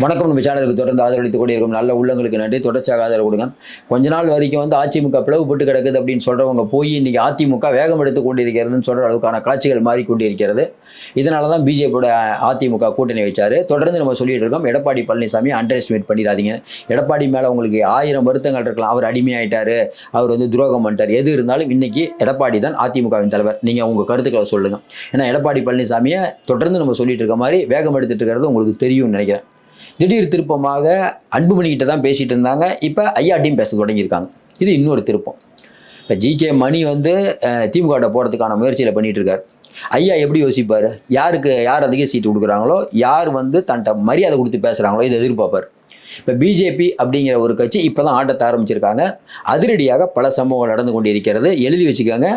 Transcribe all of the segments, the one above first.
வணக்கம். நம்ம சேனலுக்கு தொடர்ந்து ஆதரவளித்து கொண்டிருக்கும் நல்ல உள்ளங்களுக்கு நன்றி. தொடர்ச்சியாக ஆதரவு கொடுங்க. கொஞ்ச நாள் வரைக்கும் வந்து அதிமுக பிளவுபட்டு கிடக்குது அப்படின்னு சொல்கிறவங்க போய் இன்றைக்கி அதிமுக வேகம் எடுத்து கொண்டிருக்கிறதுன்னு சொல்கிற அளவுக்கான காட்சிகள் மாறிக்கொண்டிருக்கிறது. இதனால தான் பிஜேபியோட அதிமுக கூட்டணி வச்சார். தொடர்ந்து நம்ம சொல்லிட்டு இருக்கோம். எடப்பாடி பழனிசாமி அண்டர் எஸ்டிமேட் பண்ணிடாதீங்க. எடப்பாடி மேலே உங்களுக்கு ஆயிரம் வருத்தங்கள் இருக்கலாம். அவர் அடிமையாயிட்டார். அவர் வந்து துரோகம் பண்ணிட்டார். எது இருந்தாலும் இன்றைக்கி எடப்பாடி தான் அதிமுகவின் தலைவர். நீங்கள் உங்கள் கருத்துக்களை சொல்லுங்கள் ஏன்னா எடப்பாடி பழனிசாமியை தொடர்ந்து நம்ம சொல்லிட்டு இருக்க மாதிரி வேகம் எடுத்துகிட்டு இருக்கிறது உங்களுக்கு தெரியும்னு நினைக்கிறேன். திடீர் திருப்பமாக அன்புமணிக்கிட்ட தான் பேசிட்டு இருந்தாங்க. இப்போ ஐயாட்டையும் பேச தொடங்கியிருக்காங்க. இது இன்னொரு திருப்பம். இப்போ ஜிகே மணி வந்து அஹ், திமுகட்ட போகிறதுக்கான முயற்சியில் பண்ணிகிட்ருக்கார் இருக்காரு ஐயா எப்படி யோசிப்பார்? யாருக்கு யார் அதிக சீட்டு கொடுக்குறாங்களோ யார் வந்து தன்ட்ட மரியாதை கொடுத்து பேசுகிறாங்களோ இதை எதிர்பார்ப்பார். இப்போ பிஜேபி அப்படிங்கிற ஒரு கட்சி இப்போ தான் ஆட்டத்தை ஆரம்பிச்சிருக்காங்க. அதிரடியாக பல சம்பவங்கள் நடந்து கொண்டு இருக்கிறது எழுதி வச்சுக்கோங்க.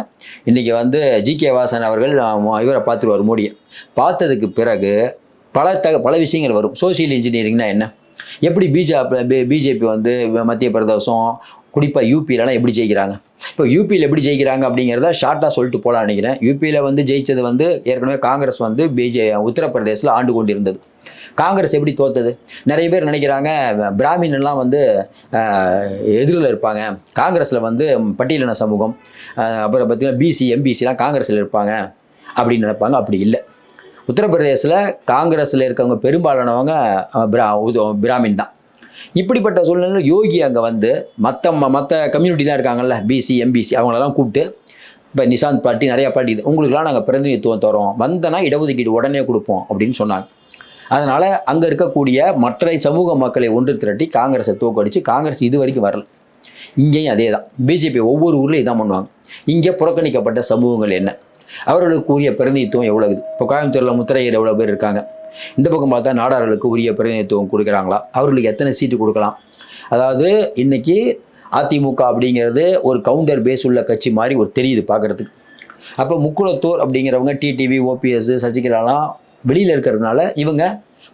இன்றைக்கி வந்து ஜிகே வாசன் அவர்கள் இவரை பார்த்துருவார் மோடியை. பார்த்ததுக்கு பிறகு பல தக பல விஷயங்கள் வரும். சோசியல் இன்ஜினியரிங்னா என்ன? எப்படி பிஜேபி பிஜேபி வந்து மத்திய பிரதேசம் குறிப்பாக யூபியிலலாம் எப்படி ஜெயிக்கிறாங்க? இப்போ யூபியில் எப்படி ஜெயிக்கிறாங்க அப்படிங்கிறத ஷார்ட்டாக சொல்லிட்டு போகலாம் நினைக்கிறேன். யூபியில் வந்து ஜெயிச்சது வந்து ஏற்கனவே காங்கிரஸ் வந்து பிஜே உத்தரப்பிரதேசில் ஆண்டு கொண்டு இருந்தது காங்கிரஸ் எப்படி தோத்தது? நிறைய பேர் நினைக்கிறாங்க பிராமின்லாம் வந்து எதிரில் இருப்பாங்க. காங்கிரஸில் வந்து பட்டியலின சமூகம் அப்புறம் பார்த்திங்கன்னா பிசி எம்பிசிலாம் காங்கிரஸில் இருப்பாங்க. அப்படின்னு நினைப்பாங்க. அப்படி இல்லை. உத்தரப்பிரதேசில் காங்கிரஸில் இருக்கவங்க பெரும்பாலானவங்க பிரா பிராமின் தான். இப்படிப்பட்ட சூழ்நிலையில் யோகி அங்கே வந்து மற்ற மற்ற கம்யூனிட்டிலாம் இருக்காங்கல்ல பிசி எம்பிசி அவங்களெல்லாம் கூப்பிட்டு இப்போ நிசாந்த் பார்ட்டி நிறையா பார்ட்டி இது உங்களுக்குலாம் நாங்கள் பிரதிநிதித்துவம் தரோம் வந்தனா இடஒதுக்கீடு உடனே கொடுப்போம் அப்படின்னு சொன்னாங்க. அதனால் அங்கே இருக்கக்கூடிய மற்ற சமூக மக்களை ஒன்று திரட்டி காங்கிரஸை தூக்கடிச்சு காங்கிரஸ் இது வரைக்கும் வரல. இங்கேயும் அதே தான் பிஜேபி ஒவ்வொரு ஊர்லேயும் இதான் பண்ணுவாங்க. இங்கே புறக்கணிக்கப்பட்ட சமூகங்கள் என்ன? அவர்களுக்கு உரிய பிரதிநிதித்துவம் எவ்வளவு இருக்குது? இப்போ கோயம்புத்தூரில் முத்திரையர் எவ்வளோ பேர் இருக்காங்க? இந்த பக்கம் பார்த்தா நாடார்களுக்கு உரிய பிரதிநிதித்துவம் கொடுக்குறாங்களா? அவர்களுக்கு எத்தனை சீட்டு கொடுக்கலாம்? அதாவது இன்னைக்கு அதிமுக அப்படிங்கிறது ஒரு கவுண்டர் பேஸ் உள்ள கட்சி மாதிரி ஒரு தெரியுது பார்க்குறதுக்கு. அப்போ முக்குளத்தூர் அப்படிங்கிறவங்க டிடிவி ஓபிஎஸ் சசிகலாலாம் வெளியில் இருக்கிறதுனால இவங்க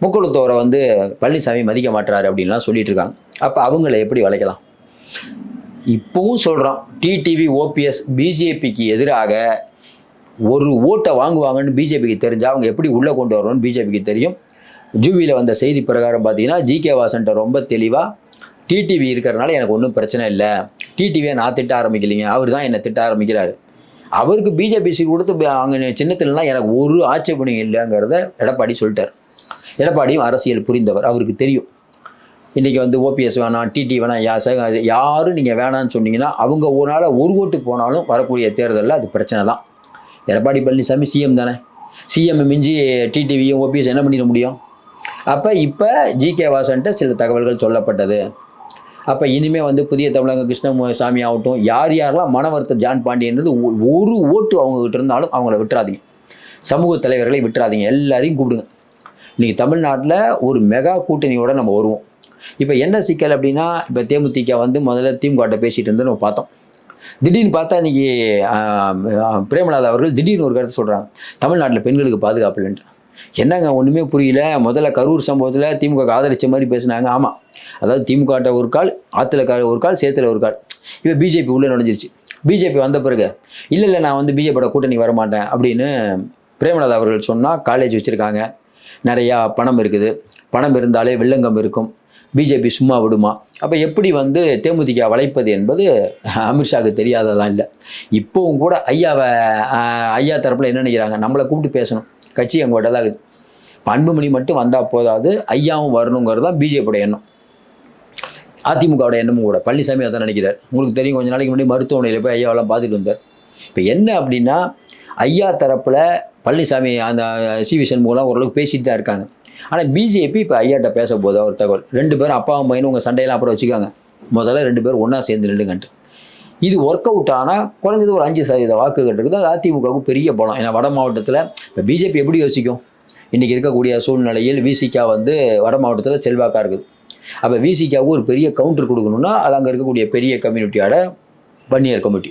முக்குளத்தோரை வந்து பழனிசாமி மதிக்க மாட்டுறாரு அப்படின்லாம் சொல்லிட்டு இருக்காங்க அப்போ அவங்கள எப்படி வளைக்கலாம்? இப்போவும் சொல்கிறோம் டிடிவி ஓபிஎஸ் பிஜேபிக்கு எதிராக ஒரு ஓட்டை வாங்குவாங்கன்னு பிஜேபிக்கு தெரிஞ்சா அவங்க எப்படி உள்ளே கொண்டு வரணும்னு பிஜேபிக்கு தெரியும். ஜூவியில் வந்த செய்தி பிரகாரம் பார்த்தீங்கன்னா ஜிகே வாசன்ட்ட ரொம்ப தெளிவாக டிடிவி இருக்கிறனால எனக்கு ஒன்றும் பிரச்சனை இல்லை. டிடிவியை நான் திட்ட ஆரம்பிக்கலைங்க. அவர் தான் என்னை திட்ட ஆரம்பிக்கிறாரு. அவருக்கு பிஜேபி சீட் கொடுத்து அவங்க அங்கே சின்னத்துலலாம் எனக்கு ஒரு ஆட்சேபணம் இல்லைங்கிறத எடப்பாடி சொல்லிட்டார். எடப்பாடியும் அரசியல் புரிந்தவர். அவருக்கு தெரியும். இன்றைக்கி வந்து ஓபிஎஸ் வேணாம் டிடி வேணாம் யா யாரும் நீங்கள் வேணான்னு சொன்னீங்கன்னா அவங்க ஒரு நாள் ஒரு ஓட்டு போனாலும் வரக்கூடிய தேர்தலில் அது பிரச்சனை தான். எடப்பாடி பழனிசாமி சிஎம் தானே? சிஎம் மிஞ்சி டிடிவியும் ஓபிஎஸ் என்ன பண்ணிட முடியும்? அப்போ இப்போ ஜிகே வாசன்ட்ட சில தகவல்கள் சொல்லப்பட்டது. அப்போ இனிமேல் வந்து புதிய தமிழக கிருஷ்ணசாமி ஆகட்டும் யார் யாரெல்லாம் மனவர்த்த ஜான் பாண்டியன்றது ஒரு ஓட்டு அவங்ககிட்ட இருந்தாலும் அவங்கள விட்டுறாதீங்க. சமூக தலைவர்களை விட்டுறாதீங்க. எல்லாரையும் கூப்பிடுங்க. இன்றைக்கி தமிழ்நாட்டில் ஒரு மெகா கூட்டணியோடு நம்ம வருவோம். இப்போ என்ன சிக்கல் அப்படின்னா இப்போ தேமுதிக வந்து முதல்ல திமுகட்ட பேசிகிட்டு இருந்து நம்ம பார்த்தோம். திடீர்னு பார்த்தா இன்னைக்கு ஆஹ், பிரேமநாத் அவர்கள் திடீர்னு ஒரு கருத்து சொல்கிறாங்க தமிழ்நாட்டில் பெண்களுக்கு பாதுகாப்பு என்னங்க ஒன்றுமே புரியல. முதல்ல கரூர் சம்பவத்தில் திமுக ஆதரித்த மாதிரி பேசினாங்க. ஆமாம் அதாவது திமுகட்ட ஒரு கால் ஆற்றுல கா ஒரு கால் சேத்துல ஒரு கால். இப்போ பிஜேபி உள்ளே நுழைஞ்சிருச்சு. பிஜேபி வந்த பிறகு இல்லை இல்லை நான் வந்து பிஜேபியோட கூட்டணி வர மாட்டேன் அப்படின்னு பிரேமநாத் அவர்கள் சொன்னால் காலேஜ் வச்சுருக்காங்க. நிறையா பணம் இருக்குது. பணம் இருந்தாலே வெள்ளங்கம் இருக்கும். பிஜேபி சும்மா விடுமா? அப்போ எப்படி வந்து தேமுதிக வளைப்பது என்பது அமித்ஷாவுக்கு தெரியாததெல்லாம் இல்லை. இப்போவும் கூட ஐயாவை ஐயா தரப்பில் என்ன நினைக்கிறாங்க? நம்மளை கூப்பிட்டு பேசணும். கட்சி எங்கள்கிட்ட தான் இருக்குது. அன்புமணி மட்டும் வந்தால் போதாது ஐயாவும் வரணுங்கிறது தான் பிஜேபியோட எண்ணம். அதிமுகவோட எண்ணமும் கூட. பழனிசாமி அதான் நினைக்கிறார். உங்களுக்கு தெரியும் கொஞ்ச நாளைக்கு முன்னாடி மருத்துவமனையில் போய் ஐயாவெல்லாம் பார்த்துட்டு வந்தார். இப்போ என்ன அப்படின்னா ஐயா தரப்பில் பழனிசாமி அந்த சிவி சண்முகம்லாம் ஓரளவுக்கு பேசிட்டு தான் இருக்காங்க. ஆனால் பிஜேபி இப்போ ஐயாட்ட பேச போதா ஒரு தகவல். ரெண்டு பேரும் அப்பாவும் பையனும் உங்கள் சண்டையெல்லாம் அப்புறம் வச்சுக்காங்க. முதல்ல ரெண்டு பேரும் ஒன்றா சேர்ந்து நில்லுங்கன்ட்டு. இது ஒர்க் அவுட் ஆனால் குறைஞ்சது ஒரு அஞ்சு சதவீத வாக்குகள் இருக்குது. அது அதிமுகவுக்கு பெரிய பலம். ஏன்னா வட மாவட்டத்தில் இப்போ பிஜேபி எப்படி யோசிக்கும்? இன்றைக்கி இருக்கக்கூடிய சூழ்நிலையில் விசிகா வந்து வட மாவட்டத்தில் செல்வாக்காக இருக்குது. அப்போ விசிகாவுக்கு ஒரு பெரிய கவுண்டர் கொடுக்கணும்னா அது அங்கே இருக்கக்கூடிய பெரிய கம்யூனிட்டியோட வன்னியர் கமிட்டி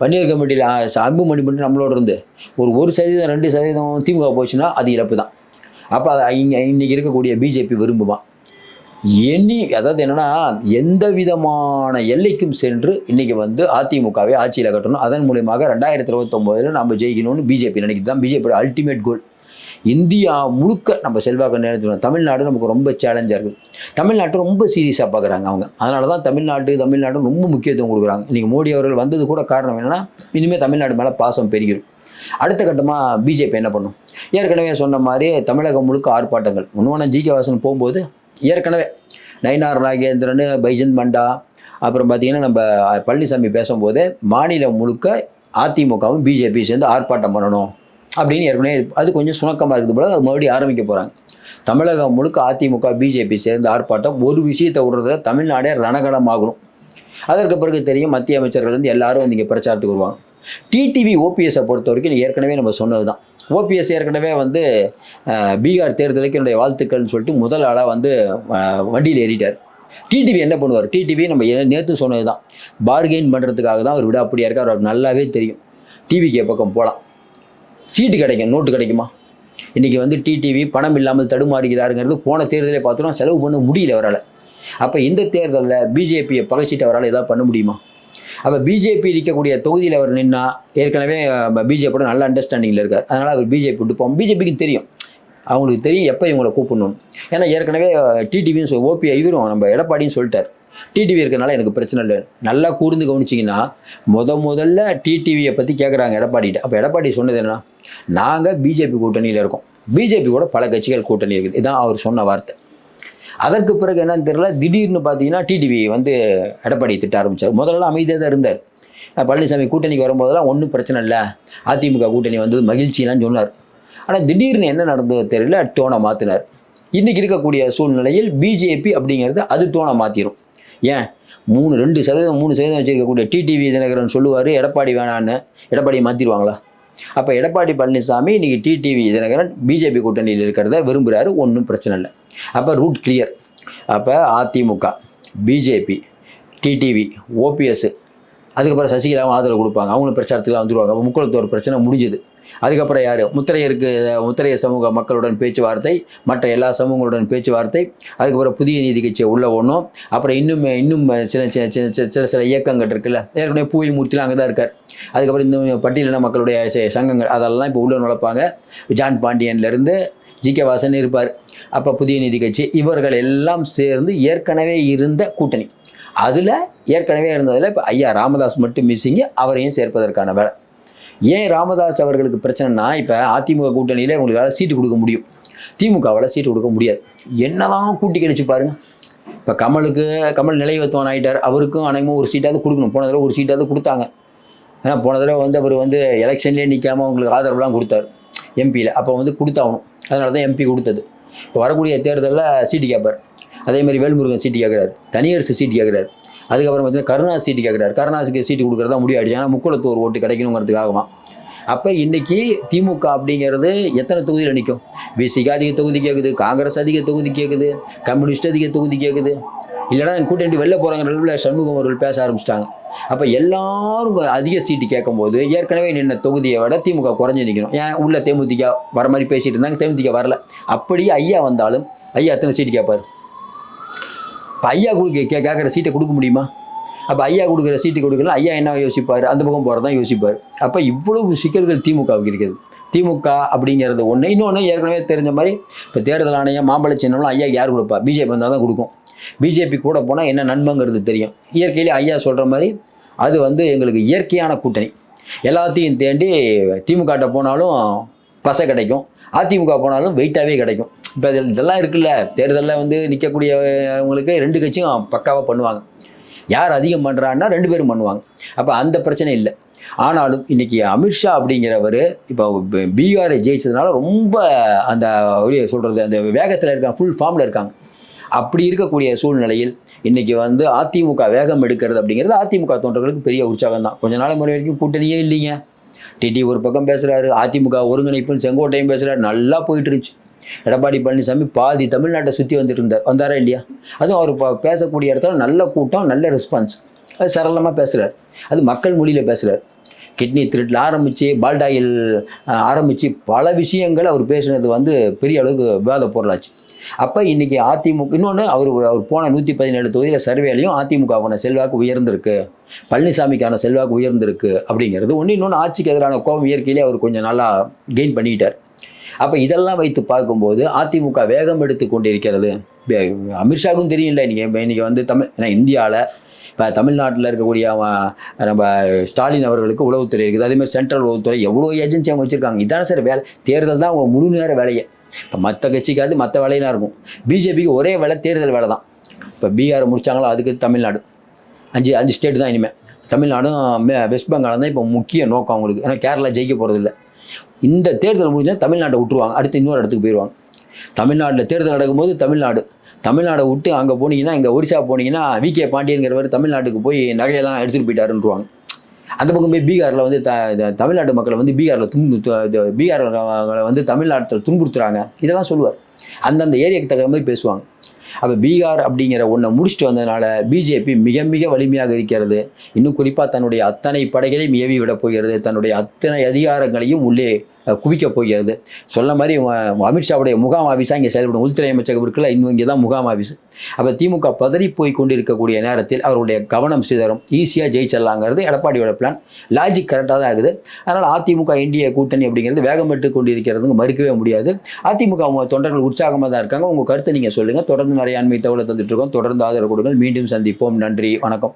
வன்னியர் கமிட்டியில் அன்புமணி மட்டும் நம்மளோட இருந்து. ஒரு ஒரு சதவீதம் ரெண்டு சதவீதம் திமுக போச்சுன்னா அது இழப்பு தான் அப்போ அதை இங்கே இன்றைக்கி இருக்கக்கூடிய பிஜேபி விரும்புமா எண்ணி அதாவது என்னன்னா எந்த விதமான எல்லைக்கும் சென்று இன்னைக்கு வந்து அதிமுகவை ஆட்சியில் கட்டணும். அதன் மூலியமாக ரெண்டாயிரத்தி இருபத்தொம்போதில் நம்ம ஜெயிக்கணும்னு பிஜேபி நினைக்கிது. தான் பிஜேபியோட அல்டிமேட் கோல் இந்தியா முழுக்க நம்ம செல்வாக்கு நேரத்தில் தமிழ்நாடு நமக்கு ரொம்ப சேலஞ்சாக இருக்குது. தமிழ்நாட்டை ரொம்ப சீரியஸாக பார்க்குறாங்க அவங்க. அதனால தான் தமிழ்நாட்டு தமிழ்நாடு ரொம்ப முக்கியத்துவம் கொடுக்குறாங்க. இன்றைக்கி மோடி அவர்கள் வந்தது கூட காரணம் என்னென்னா இனிமேல் தமிழ்நாடு மேலே பாசம் பெருகிடும் அடுத்த கட்டமாக பிஜேபி என்ன பண்ணும்? ஏற்கனவே சொன்ன மாதிரி தமிழகம் முழுக்க ஆர்ப்பாட்டங்கள். இன்னொன்று ஜி கே வாசன் போகும்போது ஏற்கனவே நயினார் நாகேந்திரன் பைஜந்த் மண்டா அப்புறம் பார்த்தீங்கன்னா நம்ம பழனிசாமி பேசும்போது மாநிலம் முழுக்க அதிமுகவும் பிஜேபி சேர்ந்து ஆர்ப்பாட்டம் பண்ணணும் அப்படின்னு ஏற்கனவே அது கொஞ்சம் சுணக்கமாக இருக்குது போல அது மறுபடியும் ஆரம்பிக்க போகிறாங்க தமிழகம் முழுக்க அதிமுக பிஜேபி சேர்ந்து ஆர்ப்பாட்டம் ஒரு விஷயத்தை விடுறதுல தமிழ்நாடே ரணகடமாகணும். அதற்கு பிறகு தெரியும் மத்திய அமைச்சர்கள் வந்து எல்லாரும் வந்து இங்கே பிரச்சாரத்துக்கு வருவாங்க. டிடிவி ஓபிஎஸை பொறுத்த வரைக்கும் ஏற்கனவே நம்ம சொன்னது தான் ஓபிஎஸ் ஏற்கனவே வந்து பீகார் தேர்தலுக்கு என்னுடைய வாழ்த்துக்கள்னு சொல்லிட்டு முதல் ஆளாக வந்து வண்டியில் ஏறிட்டார். டிடிவி என்ன பண்ணுவார்? டிடிவி நம்ம நேற்று சொன்னது தான் பார்கெயின் பண்ணுறதுக்காக தான் அவர் விடாப்படியாக இருக்கார். அவர் நல்லாவே தெரியும். டிவிக்கு பக்கம் போகலாம் சீட்டு கிடைக்கும் நோட்டு கிடைக்குமா? இன்றைக்கி வந்து டிடிவி பணம் இல்லாமல் தடுமாறுகிறாருங்கிறது போன தேர்தலே பார்த்தோன்னா செலவு பண்ண முடியல அவரால். அப்போ இந்த தேர்தலில் பிஜேபியை பகைச்சிட்டு அவரால் ஏதாவது பண்ண முடியுமா? அப்போ பிஜேபி இருக்கக்கூடிய தொகுதியில் அவர் நின்னா ஏற்கனவே பிஜேபியோட நல்ல அண்டர்ஸ்டாண்டிங்கில் இருக்கார். அதனால் அவர் பிஜேபி விட்டு போவோம். பிஜேபிக்கு தெரியும். அவங்களுக்கு தெரியும் எப்போ இவங்களை கூப்பிடணும் ஏன்னா ஏற்கனவே டிடிவின்னு சொல்லி ஓபி இவரும் நம்ம எடப்பாடின்னு சொல்லிட்டார். டிடிவி இருக்கிறனால எனக்கு பிரச்சனை இல்லை. நல்லா கூர்ந்து கவனிச்சிங்கன்னா முத முதல்ல டிடிவியை பற்றி கேட்குறாங்க எடப்பாடிகிட்ட. அப்போ எடப்பாடி சொன்னது என்ன நாங்கள் பிஜேபி கூட்டணியில் இருக்கோம். பிஜேபி கூட பல கட்சிகள் கூட்டணி இருக்குது. இதுதான் அவர் சொன்ன வார்த்தை. அதற்கு பிறகு என்னன்னு தெரியல திடீர்னு பார்த்தீங்கன்னா டிடிவி வந்து எடப்பாடி திட்ட ஆரம்பித்தார் முதல்ல அமைதியாக தான் இருந்தார். பழனிசாமி கூட்டணிக்கு வரும்போதெல்லாம் ஒன்றும் பிரச்சனை இல்லை. அதிமுக கூட்டணி வந்தது மகிழ்ச்சியெல்லாம் சொன்னார். ஆனால் திடீர்னு என்ன நடந்ததோ தெரியல டோனை மாற்றினார் இன்றைக்கி இருக்கக்கூடிய சூழ்நிலையில் பிஜேபி அப்படிங்கிறது அது டோனை மாற்றிடும் ஏன்? மூணு ரெண்டு சதவீதம் மூணு சதவீதம் வச்சுருக்கக்கூடிய டிடிவி தினகரன் சொல்லுவார் எடப்பாடி வேணான்னு. எடப்பாடியை மாற்றிடுவாங்களா அப்போ எடப்பாடி பழனிசாமி இன்னைக்கு டிடிவி தினகரன் பிஜேபி கூட்டணியில் இருக்கிறத விரும்புகிறாரு ஒன்றும் பிரச்சனை இல்லை. அப்போ ரூட் கிளியர் அப்போ அதிமுக பிஜேபி டிடிவி ஓபிஎஸ் அதுக்கப்புறம் சசிகலாவும் ஆதரவு கொடுப்பாங்க. அவங்களும் பிரச்சாரத்துக்குலாம் வந்துடுவாங்க அப்போ முக்குளத்தோர் பிரச்சனை முடிஞ்சுது. அதுக்கப்புறம் யார்? முத்திரையருக்கு முத்திரைய சமூக மக்களுடன் பேச்சுவார்த்தை மற்ற எல்லா சமூகங்களுடன் பேச்சுவார்த்தை அதுக்கப்புறம் புதிய நீதி கட்சியை உள்ள ஒன்றும் அப்புறம் இன்னும் இன்னும் சில சில சில சில சில சில இயக்கங்கள் இருக்குல்ல ஏற்கனவே பூவி மூர்த்திலாம் அங்கே தான் இருக்கார். அதுக்கப்புறம் இந்த பட்டியலின மக்களுடைய சங்கங்கள் அதெல்லாம் இப்போ உள்ள நுழைப்பாங்க. ஜான் பாண்டியன்லேருந்து ஜி கே வாசன் இருப்பார். அப்போ புதிய நீதி கட்சி இவர்கள் எல்லாம் சேர்ந்து ஏற்கனவே இருந்த கூட்டணி. அதில் ஏற்கனவே இருந்ததில் இப்போ ஐயா ராமதாஸ் மட்டும் மிஸ்ஸிங்கு அவரையும் சேர்ப்பதற்கான வேலை. ஏன் ராமதாஸ் அவர்களுக்கு பிரச்சனைனா இப்போ அதிமுக கூட்டணியில் இவங்களுக்கால சீட்டு கொடுக்க முடியும். திமுகவால் சீட்டு கொடுக்க முடியாது. என்னதான் கூட்டி கழிச்சு பாருங்க. இப்போ கமலுக்கு கமல் நிலைவத்துவன் ஆகிட்டார் அவருக்கும் அனைமும் ஒரு சீட்டாவது கொடுக்கணும். போன தடவை ஒரு சீட்டாவது கொடுத்தாங்க. ஏன்னா போன தடவை வந்து அவர் வந்து எலெக்ஷன்லேயே நிற்காம அவங்களுக்கு ஆதரவுலாம் கொடுத்தாரு. எம்பியில். அப்போ வந்து கொடுத்தாகணும். அதனால தான் எம்பி கொடுத்தது. இப்போ வரக்கூடிய தேர்தலில் சீட்டு கேட்பார் அதே மாதிரி வேல்முருகன் சீட்டு கேட்குறாரு தனியரசு சீட்டு கேட்குறாரு அதுக்கப்புறம் பார்த்தீங்கன்னா கருணா சீட்டு கேட்குறாரு. கருணாசிக்கு சீட்டு கொடுக்குறதா முடிவாயிடுச்சு ஆனால் முக்குளத்தூர் ஓட்டு கிடைக்கணுங்கிறதுக்காகமா அப்போ இன்னைக்கு திமுக அப்படிங்கிறது எத்தனை தொகுதியில் நிற்கும் பிசிக்கு அதிக தொகுதி கேட்குது காங்கிரஸ் அதிக தொகுதி கேட்குது கம்யூனிஸ்ட் அதிக தொகுதி கேட்குது இல்லைன்னா கூட்டணி வெளில போகிறாங்க சண்முகம் அவர்கள் பேச ஆரம்பிச்சிட்டாங்க. அப்போ எல்லாரும் அதிக சீட்டு கேட்கும்போது ஏற்கனவே நின்ன தொகுதியை விட திமுக குறைஞ்சி நிற்கணும் ஏன்? உள்ள தேமுதிக வர மாதிரி பேசிகிட்டு இருந்தாங்க தேமுதிக வரல. அப்படியே ஐயா வந்தாலும் ஐயா எத்தனை சீட்டு கேட்பார்? இப்போ ஐயா கொடுக்க கே கேட்குற சீட்டை கொடுக்க முடியுமா? அப்போ ஐயா கொடுக்குற சீட்டு கொடுக்கல ஐயா என்ன யோசிப்பார்? அந்த பக்கம் போகிறதான் யோசிப்பார். அப்போ இவ்வளவு சிக்கல்கள் திமுகவுக்கு இருக்குது. திமுக அப்படிங்கிறது ஒன்று இன்னொன்று ஏற்கனவே தெரிஞ்ச மாதிரி இப்போ தேர்தல் ஆணையம் மாம்பழ சின்னம்லாம் ஐயா யார் கொடுப்பா? பிஜேபி வந்தால் தான் கொடுக்கும். பிஜேபி கூட போனால் என்ன நன்மைங்கிறது தெரியும். இயற்கையிலே ஐயா சொல்கிற மாதிரி அது வந்து எங்களுக்கு இயற்கையான கூட்டணி. எல்லாத்தையும் தேண்டி திமுகட்ட போனாலும் பசை கிடைக்கும். அதிமுக போனாலும் வெயிட்டாகவே கிடைக்கும். இப்போ இதெல்லாம் இருக்குல்ல தேர்தலில் வந்து நிற்கக்கூடியவங்களுக்கு ரெண்டு கட்சியும் பக்காவாக பண்ணுவாங்க. யார் அதிகம் பண்ணுறான்னா ரெண்டு பேரும் பண்ணுவாங்க. அப்போ அந்த பிரச்சனை இல்லை. ஆனாலும் இன்னைக்கு அமித்ஷா அப்படிங்கிறவர் இப்போ பீகாரை ஜெயிச்சதுனால ரொம்ப அந்த சொல்கிறது அந்த வேகத்தில் இருக்காங்க ஃபுல் ஃபார்மில் இருக்காங்க. அப்படி இருக்கக்கூடிய சூழ்நிலையில் இன்றைக்கி வந்து அதிமுக வேகம் எடுக்கிறது அப்படிங்கிறது அதிமுக தொண்டர்களுக்கு பெரிய உற்சாகம் தான். கொஞ்ச நாள் முறை வரைக்கும் கூட்டணியே இல்லைங்க. டிடி ஒரு பக்கம் பேசுகிறாரு அதிமுக ஒருங்கிணைப்புன்னு செங்கோட்டையும் பேசுகிறாரு நல்லா போயிட்டு இருந்துச்சு. எடப்பாடி பழனிசாமி பாதி தமிழ்நாட்டை சுற்றி வந்துட்டு இருந்தார். வந்தாரா இல்லையா? அதுவும் அவர் பேசக்கூடிய இடத்துல நல்ல கூட்டம் நல்ல ரெஸ்பான்ஸ் அது சரளமாக பேசுகிறார் அது மக்கள் மொழியில் பேசுகிறார் கிட்னி திருட்டில் ஆரம்பித்து பால்டாயில் ஆரம்பித்து பல விஷயங்கள் அவர் பேசுனது வந்து பெரிய அளவுக்கு விவாத பொருளாச்சு. அப்போ இன்றைக்கி அதிமுக இன்னொன்று அவர் அவர் போன நூற்றி பதினேழு தொகுதியில் சர்வேலையும் அதிமுகவான செல்வாக்கு உயர்ந்திருக்கு. பழனிசாமிக்கான செல்வாக்கு உயர்ந்திருக்கு அப்படிங்கிறது. ஒன்று இன்னொன்று ஆட்சிக்கு எதிரான கோபம் இயற்கையிலே அவர் கொஞ்சம் நல்லா கெயின் பண்ணிக்கிட்டார் அப்போ இதெல்லாம் வைத்து பார்க்கும்போது அதிமுக வேகம் எடுத்து கொண்டிருக்கிறது. அமித்ஷாவுக்கும் தெரியல. இன்னைக்கு இன்னைக்கு வந்து தமிழ் ஏன்னா இந்தியாவில் இப்போ தமிழ்நாட்டில் இருக்கக்கூடிய அவன் நம்ம ஸ்டாலின் அவர்களுக்கு உளவுத்துறை இருக்குது. அதே மாதிரி சென்ட்ரல் உளவுத்துறை எவ்வளோ ஏஜென்சி அவங்க வச்சுருக்காங்க இதான சார் வேலை. தேர்தல் தான் அவங்க முழு நேர வேலையை. இப்போ மற்ற கட்சிக்காவது மற்ற வேலையெல்லாம் இருக்கும். பிஜேபிக்கு ஒரே வேலை தேர்தல் வேலை தான். இப்போ பீகாரை முடிச்சாங்களோ அதுக்கு தமிழ்நாடு. அஞ்சு அஞ்சு ஸ்டேட் தான் இனிமேல் தமிழ்நாடும் மே- வெஸ்ட் பெங்காலும் தான் இப்போ முக்கிய நோக்கம் அவங்களுக்கு. ஏன்னா கேரளா ஜெயிக்க போகிறதில்ல இந்த தேர்தல் முடிஞ்சால் தமிழ்நாட்டை விட்டுருவாங்க. அடுத்து இன்னொரு இடத்துக்கு போயிடுவாங்க தமிழ்நாட்டில் தேர்தல் நடக்கும்போது தமிழ்நாடு. தமிழ்நாடை விட்டு அங்கே போனீங்கன்னா இங்கே ஒரிசா போனீங்கன்னா வி கே பாண்டியன்கிறவர் தமிழ்நாட்டுக்கு போய் நகையெல்லாம் எடுத்துகிட்டு போயிட்டாருன்றுவாங்க அந்த பக்கம் போய் பீகாரில் வந்து த தமிழ்நாட்டு மக்களை வந்து பீகாரில் துன்பு பீகார்களை வந்து தமிழ்நாட்டில் துன்புறுத்துறாங்க. இதெல்லாம் சொல்லுவார். அந்தந்த ஏரியாவுக்கு தகுந்த மாதிரி பேசுவாங்க. அப்போ பீகார் அப்படிங்கிற ஒன்றை முடிச்சுட்டு வந்ததுனால பிஜேபி மிக மிக வலிமையாக இருக்கிறது. இன்னும் குறிப்பாக தன்னுடைய அத்தனை படைகளையும் ஏவி விட போகிறது. தன்னுடைய அத்தனை அதிகாரங்களையும் உள்ளே குவிக்க போகிறது. சொன்ன மாதிரி அமித்ஷாவுடைய முகாம் ஆஃபீஸாக இங்கே செயல்படும். உள்துறை அமைச்சகம் இருக்குல்ல இன்னும் இங்கே தான் முகாம் ஆஃபீஸ் அப்போ திமுக பதறி போய் கொண்டிருக்கக்கூடிய நேரத்தில் அவருடைய கவனம் சிதறும். ஈஸியாக ஜெயிச்சிடலாங்கிறது எடப்பாடியோட பிளான் லாஜிக் கரெக்டாக தான் இருக்குது. அதனால் அதிமுக இந்திய கூட்டணி அப்படிங்கிறது வேகம் பெற்று கொண்டிருக்கிறதுங்க மறுக்கவே முடியாது. அதிமுக அவங்க தொண்டர்கள் உற்சாகமாக தான் இருக்காங்க. உங்கள் கருத்தை நீங்கள் சொல்லுங்கள் தொடர்ந்து நிறைய அண்மை தகவலை தந்துட்டு இருக்கோம். தொடர்ந்து ஆதரவு கொடுங்கள். மீண்டும் சந்திப்போம். நன்றி. வணக்கம்.